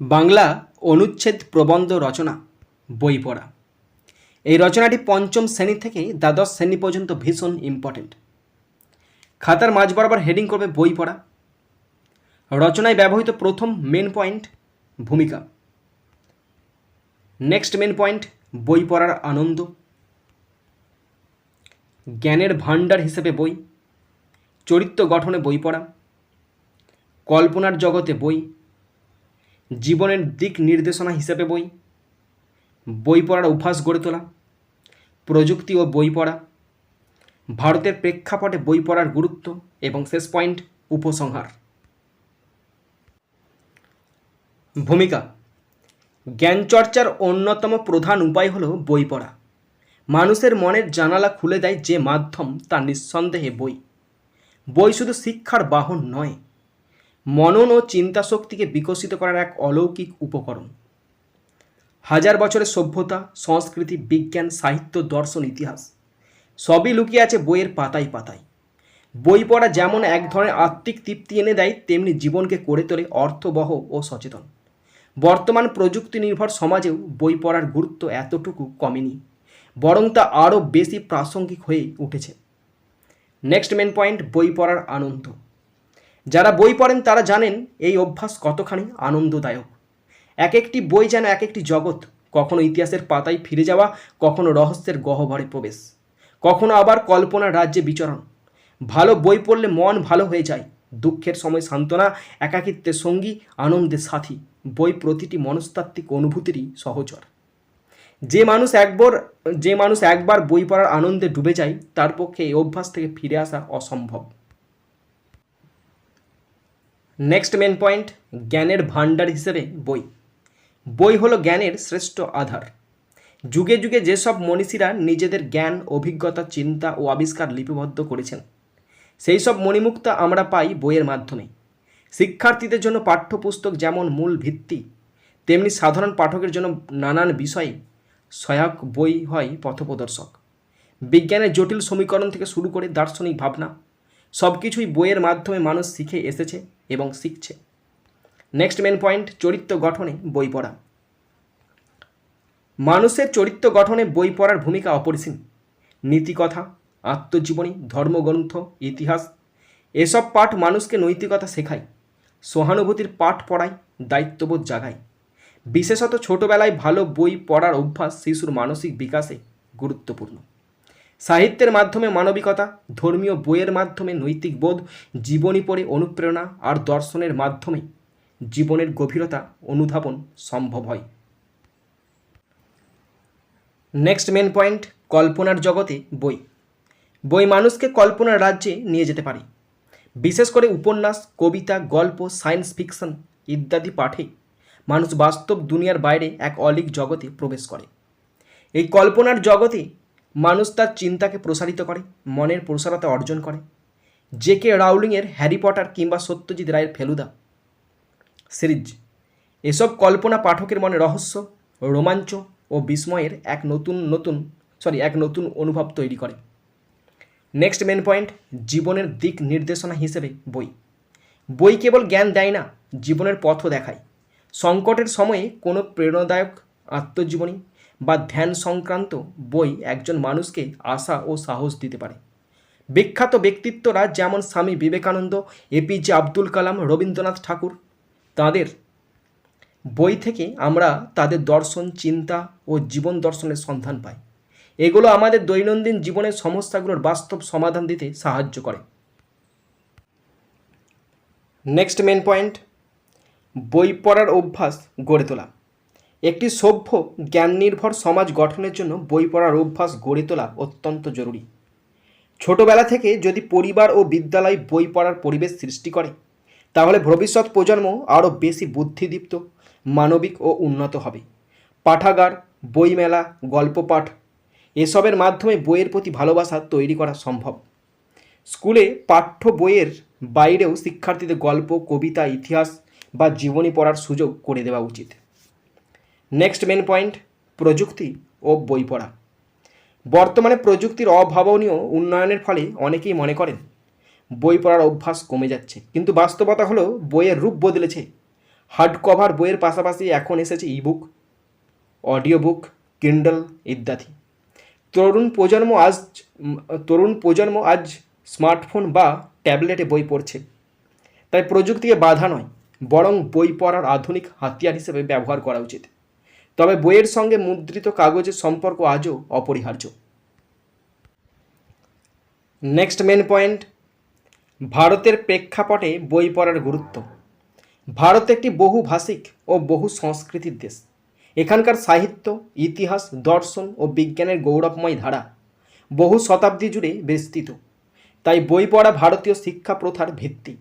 বাংলা অনুচ্ছেদ প্রবন্ধ রচনা, বই পড়া। এই রচনাটি পঞ্চম শ্রেণি থেকে দ্বাদশ শ্রেণি পর্যন্ত ভীষণ ইম্পর্টেন্ট খাতার মাঝ বরাবর হেডিং করবে বই পড়া। রচনায় ব্যবহৃত প্রথম মেন পয়েন্ট ভূমিকা। নেক্সট মেন পয়েন্ট বই পড়ার আনন্দ। জ্ঞানের ভাণ্ডার হিসেবে বই। চরিত্র গঠনে বই পড়া। কল্পনার জগতে বই। জীবনের দিক নির্দেশনা হিসেবে বই বই পড়ার অভ্যাস গড়ে তোলা, প্রযুক্তি ও বই পড়া, ভারতের প্রেক্ষাপটে বই পড়ার গুরুত্ব এবং শেষ পয়েন্ট উপসংহার। ভূমিকা জ্ঞানচর্চার অন্যতম প্রধান উপায় হলো বই পড়া। মানুষের মনের জানালা খুলে দেয় যে মাধ্যম, তা নিঃসন্দেহে বই। বই শুধু শিক্ষার বাহন নয় মনন ও চিন্তাশক্তিকে বিকশিত করার এক অলৌকিক উপকরণ। হাজার বছরের সভ্যতা, সংস্কৃতি, বিজ্ঞান, সাহিত্য, দর্শন, ইতিহাস, সবই লুকিয়ে আছে বইয়ের পাতায় পাতায়। বই পড়া যেমন এক ধরনের আত্মিক তৃপ্তি এনে দেয়, তেমনি জীবনকে করে তোলে অর্থবহ ও সচেতন। বর্তমান প্রযুক্তি নির্ভর সমাজেও বই পড়ার গুরুত্ব এতটুকু কমেনি, বরং তা আরও বেশি প্রাসঙ্গিক হয়ে উঠেছে। নেক্সট মেন পয়েন্ট, বই পড়ার আনন্দ। যারা বই পড়েন তারা জানেন এই অভ্যাস কতখানি আনন্দদায়ক। এক একটি বই যেন এক একটি জগৎ, কখনো ইতিহাসের পাতায় ফিরে যাওয়া, কখনো রহস্যের গহ্বরে প্রবেশ, কখনো আবার কল্পনার রাজ্যে বিচরণ। ভালো বই পড়লে মন ভালো হয়ে যায়, দুঃখের সময় সান্ত্বনা, একাকিত্বের সঙ্গী, আনন্দের সাথী, বই প্রতিটি মনস্তাত্ত্বিক অনুভূতিরই সহচর। যে মানুষ একবার, যে মানুষ একবার বই পড়ার আনন্দে ডুবে যায়, তার পক্ষে এই অভ্যাস থেকে ফিরে আসা অসম্ভব। নেক্সট মেন পয়েন্ট জ্ঞানের ভাণ্ডার হিসেবে বই। বই হলো জ্ঞানের শ্রেষ্ঠ আধার। যুগে যুগে যেসব মনীষীরা নিজেদের জ্ঞান, অভিজ্ঞতা, চিন্তা ও আবিষ্কার লিপিবদ্ধ করেছেন, সেই সব মণিমুক্তা আমরা পাই বইয়ের মাধ্যমে। শিক্ষার্থীদের জন্য পাঠ্যপুস্তক যেমন মূল ভিত্তি, তেমনি সাধারণ পাঠকের জন্য নানান বিষয়ে সহায়ক বই হয় পথপ্রদর্শক। বিজ্ঞানের জটিল সমীকরণ থেকে শুরু করে দার্শনিক ভাবনা সব কিছুই বইয়ের মাধ্যমে মানুষ শিখে এসেছে এবং শিখছে। নেক্সট মেন পয়েন্ট চরিত্র গঠনে বই পড়া। মানুষের চরিত্র গঠনে বই পড়ার ভূমিকা অপরিসীম। নীতিকথা, আত্মজীবনী, ধর্মগ্রন্থ, ইতিহাস, এসব পাঠ মানুষকে নৈতিকতা শেখায়, সহানুভূতির পাঠ পড়ায়, দায়িত্ববোধ জাগায়। বিশেষত ছোটবেলায় ভালো বই পড়ার অভ্যাস শিশুর মানসিক বিকাশে গুরুত্বপূর্ণ। সাহিত্যের মাধ্যমে মানবিকতা, ধর্মীয় বইয়ের মাধ্যমে নৈতিক বোধ, জীবনী পড়ে অনুপ্রেরণা আর দর্শনের মাধ্যমে জীবনের গভীরতা অনুধাবন সম্ভব হয়। নেক্সট মেন পয়েন্ট কল্পনার জগতে বই। বই মানুষকে কল্পনার রাজ্যে নিয়ে যেতে পারে। বিশেষ করে উপন্যাস, কবিতা, গল্প সায়েন্স ফিকশন ইত্যাদি পাঠে মানুষ বাস্তব দুনিয়ার বাইরে এক অলিক জগতে প্রবেশ করে। এই কল্পনার জগতে মানুষ তার চিন্তাকে প্রসারিত করে, মনের প্রসারতা অর্জন করে। জে কে রাউলিংয়ের হ্যারি পটার কিংবা সত্যজিৎ রায়ের ফেলুদা। সিরিজ। এসব কল্পনা পাঠকের মনে রহস্য, রোমাঞ্চ ও বিস্ময়ের এক নতুন নতুন সরি এক নতুন অনুভব তৈরি করে। নেক্সট মেন পয়েন্ট, জীবনের দিক নির্দেশনা হিসেবে বই। বই কেবল জ্ঞান দেয় না, জীবনের পথও দেখায়। সংকটের সময়ে কোনো প্রেরণাদায়ক আত্মজীবনী বা ধ্যান সংক্রান্ত বই একজন মানুষকে আশা ও সাহস দিতে পারে। বিখ্যাত ব্যক্তিত্বরা যেমন Swami Vivekananda, A P J Abdul Kalam, Rabindranath Thakur, তাদের বই থেকে আমরা তাদের দর্শন, চিন্তা ও জীবন দর্শনের সন্ধান পাই। এগুলো আমাদের দৈনন্দিন জীবনের সমস্যাগুলোর বাস্তব সমাধান দিতে সাহায্য করে। নেক্সট মেন পয়েন্ট বই পড়ার অভ্যাস গড়ে তোলা। একটি সভ্য জ্ঞান নির্ভর সমাজ গঠনের জন্য বই পড়ার অভ্যাস গড়ে তোলা অত্যন্ত জরুরি। ছোটবেলা থেকে যদি পরিবার ও বিদ্যালয় বই পড়ার পরিবেশ সৃষ্টি করে, তাহলে ভবিষ্যৎ প্রজন্ম আরও বেশি বুদ্ধিদীপ্ত, মানবিক ও উন্নত হবে। পাঠাগার, বইমেলা গল্প পাঠ এসবের মাধ্যমে বইয়ের প্রতি ভালোবাসা তৈরি করা সম্ভব। স্কুলে পাঠ্য বইয়ের বাইরেও শিক্ষার্থীদের গল্প, কবিতা, ইতিহাস বা জীবনী পড়ার সুযোগ করে দেওয়া উচিত। নেক্সট মেন পয়েন্ট প্রযুক্তি ও বই পড়া। বর্তমানে প্রযুক্তির অভাবনীয় উন্নয়নের ফলে অনেকেই মনে করেন, বই পড়ার অভ্যাস কমে যাচ্ছে। কিন্তু বাস্তবতা হলো, বইয়ের রূপ বদলেছে। হার্ড কভার বইয়ের পাশাপাশি এখন এসেছে ইবুক অডিও বুক কিন্ডল ইত্যাদি। তরুণ প্রজন্ম আজ তরুণ প্রজন্ম আজ স্মার্টফোন বা ট্যাবলেটে বই পড়ছে। তাই প্রযুক্তিকে বাধা নয়, বরং বই পড়ার আধুনিক হাতিয়ার হিসেবে ব্যবহার করা উচিত। তবে বইয়ের সঙ্গে মুদ্রিত কাগজের সম্পর্ক আজও অপরিহার্য। নেক্সট মেন পয়েন্ট ভারতের প্রেক্ষাপটে বই পড়ার গুরুত্ব। ভারত একটি বহুভাষিক ও বহু সংস্কৃতির দেশ। এখানকার সাহিত্য, ইতিহাস, দর্শন ও বিজ্ঞানের গৌরবময় ধারা বহু শতাব্দী জুড়ে বিস্তৃত। তাই বই পড়া ভারতীয় শিক্ষা প্রথার ভিত্তি।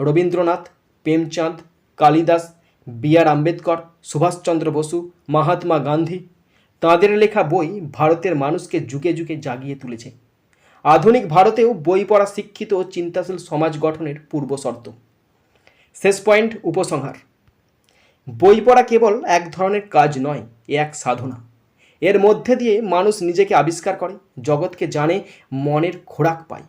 রবীন্দ্রনাথ, প্রেমচাঁদ, কালিদাস বি আর আম্বেদকর, সুভাষচন্দ্র বসু, মহাত্মা গান্ধী, তাঁদের লেখা বই ভারতের মানুষকে যুগে যুগে জাগিয়ে তুলেছে। আধুনিক ভারতেও বই পড়া শিক্ষিত ও চিন্তাশীল সমাজ গঠনের পূর্বশর্ত। শেষ পয়েন্ট, উপসংহার। বই পড়া কেবল এক ধরনের কাজ নয়, এ এক সাধনা। এর মধ্যে দিয়ে মানুষ নিজেকে আবিষ্কার করে, জগৎকে জানে, মনের খোরাক পায়।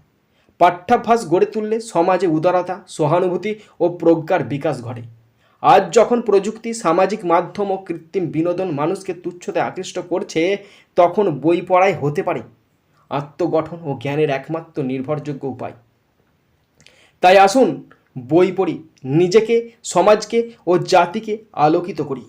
পাঠ্যাভ্যাস গড়ে তুললে সমাজে উদারতা, সহানুভূতি ও প্রজ্ঞার বিকাশ ঘটে। আজ যখন প্রযুক্তি, সামাজিক মাধ্যম ও কৃত্রিম বিনোদন মানুষকে তুচ্ছতে আকৃষ্ট করছে, তখন বই পড়াই হতে পারে। আত্মগঠন ও জ্ঞানের একমাত্র নির্ভরযোগ্য উপায়। তাই আসুন বই পড়ি, নিজেকে, সমাজকে ও জাতিকে আলোকিত করি।